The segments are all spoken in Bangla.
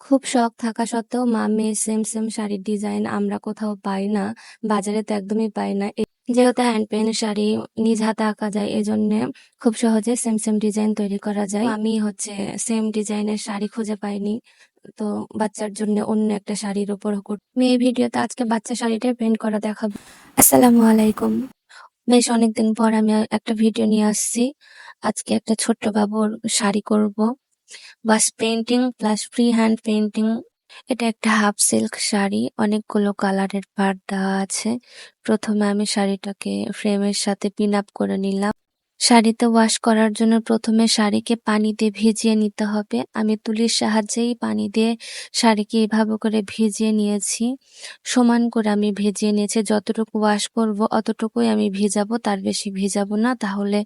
খুব শখ থাকা সত্ত্বেও মা মেয়ে সেম সেম শাড়ির ডিজাইন আমরা কোথাও পাই না, বাজারে তো একদমই পাই না। যেহেতু হ্যান্ড পেন শাড়ি নিজ হাতে আঁকা যায়, এজন্য খুব সহজে সেম সেম ডিজাইন তৈরি করা যায়। আমি হচ্ছে সেম ডিজাইনের শাড়ি খুঁজে পাইনি, তো বাচ্চার জন্য অন্য একটা শাড়ির উপর মেয়ে ভিডিওতে আজকে বাচ্চা শাড়িটা পেন্ট করা দেখাবো। আসসালামু আলাইকুম। বেশ অনেকদিন পর আমি একটা ভিডিও নিয়ে আসছি। আজকে একটা ছোট্ট বাবুর শাড়ি করব। বাস painting plus free hand painting এটা একটা হাফ সিল্ক শাড়ি, অনেকগুলো কালারের পাড় দেওয়া আছে। প্রথমে আমি শাড়িটাকে ফ্রেমের সাথে পিন আপ করে নিলাম। শাড়িতে ওয়াশ করার জন্য প্রথমে শাড়িকে পানি দিয়ে ভিজিয়ে নিতে হবে। আমি তুলির সাহায্যেই পানি দিয়ে শাড়িকে এভাবে করে ভিজিয়ে নিয়েছি। সমান করে আমি ভিজিয়ে নিয়েছি। যতটুকু ওয়াশ করব অতটুকুই আমি ভিজাবো, তার বেশি ভিজাবো না, তাহলে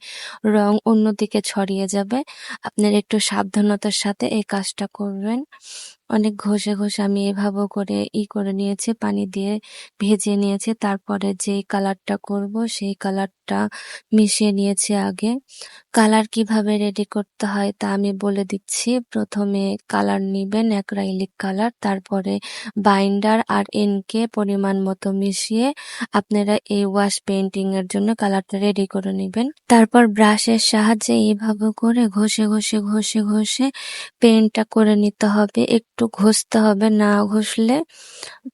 রং অন্যদিকে ছড়িয়ে যাবে। আপনারা একটু সাবধানতার সাথে এই কাজটা করবেন। অনেক ঘষে ঘষে আমি এভাবে করে ই করে নিয়েছি, পানি দিয়ে ভেজে নিয়েছি। তারপরে যেই কালারটা করব সেই কালারটা মিশিয়ে নিয়েছি আগে। কালার কীভাবে রেডি করতে হয় তা আমি বলে দিচ্ছি। প্রথমে কালার নিবেন অ্যাক্রাইলিক কালার, তারপরে বাইন্ডার আর এনকে পরিমাণ মতো মিশিয়ে আপনারা এই ওয়াশ পেইন্টিং এর জন্য কালারটা রেডি করে নেবেন। তারপর ব্রাশের সাহায্যে এইভাবে করে ঘষে ঘষে ঘষে ঘষে পেইন্টটা করে নিতে হবে। একটু ঘষতে হবে, না ঘষলে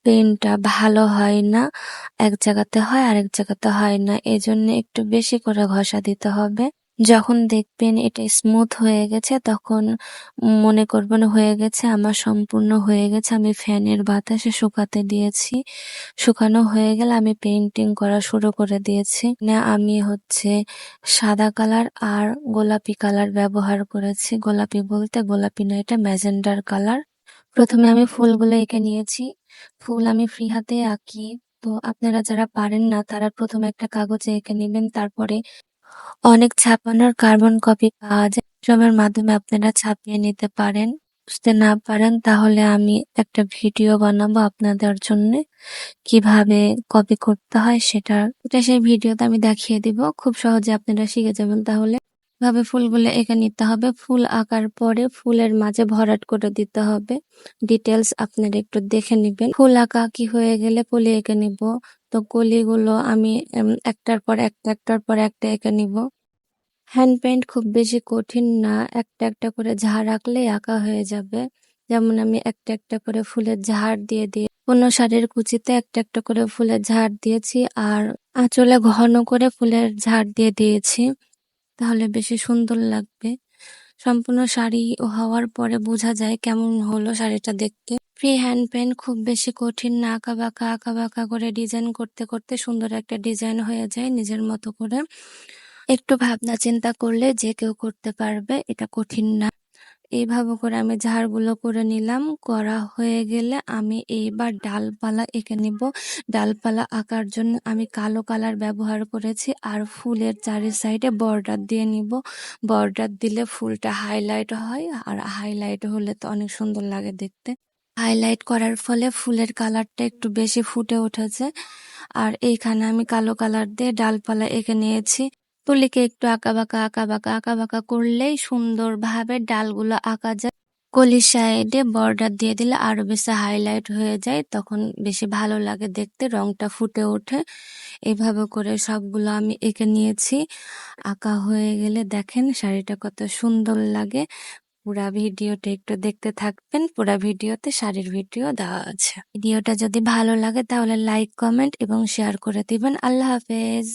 পেনটা ভালো হয় না। এক জায়গাতে হয়, আরেক জায়গাতে হয় না। এজন্য একটু বেশি করে ঘষা দিতে হবে। যখন দেখবেন এটা স্মুথ হয়ে গেছে, তখন মনে করবেন হয়ে গেছে, আমার সম্পূর্ণ হয়ে গেছে, আমি ফ্যানের বাতাসে শুকাতে দিয়েছি। শুকানো হয়ে গেলে আমি পেন্টিং করা শুরু করে দিয়েছি। না, আমি হচ্ছে সাদা কালার আর গোলাপি কালার ব্যবহার করেছি। গোলাপি বলতে গোলাপি না এটা ম্যাজেন্ডার কালার। প্রথমে আমি ফুলগুলো এঁকে নিয়েছি। ফুল আমি ফ্রি হাতে আঁকি। তো আপনারা যারা পারেন না, তারা প্রথমে একটা কাগজে এঁকে নেবেন। তারপরে অনেক ছাপানোর কার্বন কপি পাওয়া যায়। এসবের মাধ্যমে আপনারা ছাপিয়ে নিতে পারেন। বুঝতে না পারেন, তাহলে আমি একটা ভিডিও বানাবো আপনাদের জন্য। কীভাবে কপি করতে হয় সেটা সেই ভিডিওতে আমি দেখিয়ে দিব। খুব সহজে আপনারা শিখে যাবেন তাহলে। ভাবে ফুলগুলো এঁকে নিতে হবে। ফুল আঁকার পরে ফুলের মাঝে ভরাট করে দিতে হবে। ডিটেলস আপনারা একটু দেখে নেবেন। ফুল আঁকা কি হয়ে গেলে কলি এঁকে নিব। তো কলিগুলো আমি একটার পর একটা, একটার পর একটা এঁকে নিব। হ্যান্ড পেইন্ট খুব বেশি কঠিন না। একটা একটা করে ঝাড় আঁকলেই আঁকা হয়ে যাবে। যেমন আমি একটা একটা করে ফুলের ঝাড় দিয়ে দিয়ে কোনো শাড়ির কুচিতে একটা একটা করে ফুলের ঝাড় দিয়েছি। আর আঁচলে ঘন করে ফুলের ঝাড় দিয়ে দিয়েছি। তাহলে বেশি সুন্দর লাগবে। সম্পূর্ণ শাড়ি হওয়ার পরে বোঝা যায় কেমন হলো শাড়িটা দেখতে। ফ্রি হ্যান্ড পেন খুব বেশি কঠিন না আঁকা বাঁকা আঁকা বাঁকা করে ডিজাইন করতে করতে সুন্দর একটা ডিজাইন হয়ে যায় নিজের মতো করে। একটু ভাবনা চিন্তা করলে যে কেউ করতে পারবে, এটা কঠিন না। এইভাবে করে আমি ঝাড়গুলো করে নিলাম। করা হয়ে গেলে আমি এইবার ডালপালা এঁকে নিব। ডালপালা আঁকার জন্য আমি কালো কালার ব্যবহার করেছি আর ফুলের চারি সাইডে বর্ডার দিয়ে নিব। বর্ডার দিলে ফুলটা হাইলাইট হয় আর হাইলাইট হলে তো অনেক সুন্দর লাগে দেখতে। হাইলাইট করার ফলে ফুলের কালারটা একটু বেশি ফুটে উঠেছে। আর এইখানে আমি কালো কালার দিয়ে ডালপালা এঁকে নিয়েছি। তুলিকে একটু আঁকা বাঁকা আঁকা বাঁকা আঁকা বাঁকা করলেই সুন্দরভাবে ডালগুলো আঁকা যায়। কলির সাইডে বর্ডার দিয়ে দিলে আরও বেশি হাইলাইট হয়ে যায়, তখন বেশি ভালো লাগে দেখতে, রংটা ফুটে ওঠে। এভাবে করে সবগুলো আমি এঁকে নিয়েছি। আঁকা হয়ে গেলে দেখেন শাড়িটা কত সুন্দর লাগে। পুরা ভিডিওটা একটু দেখতে থাকবেন, পুরা ভিডিওতে শাড়ির ভিডিও দেওয়া আছে। ভিডিওটা যদি ভালো লাগে তাহলে লাইক, কমেন্ট এবং শেয়ার করে দিবেন। আল্লাহ হাফেজ।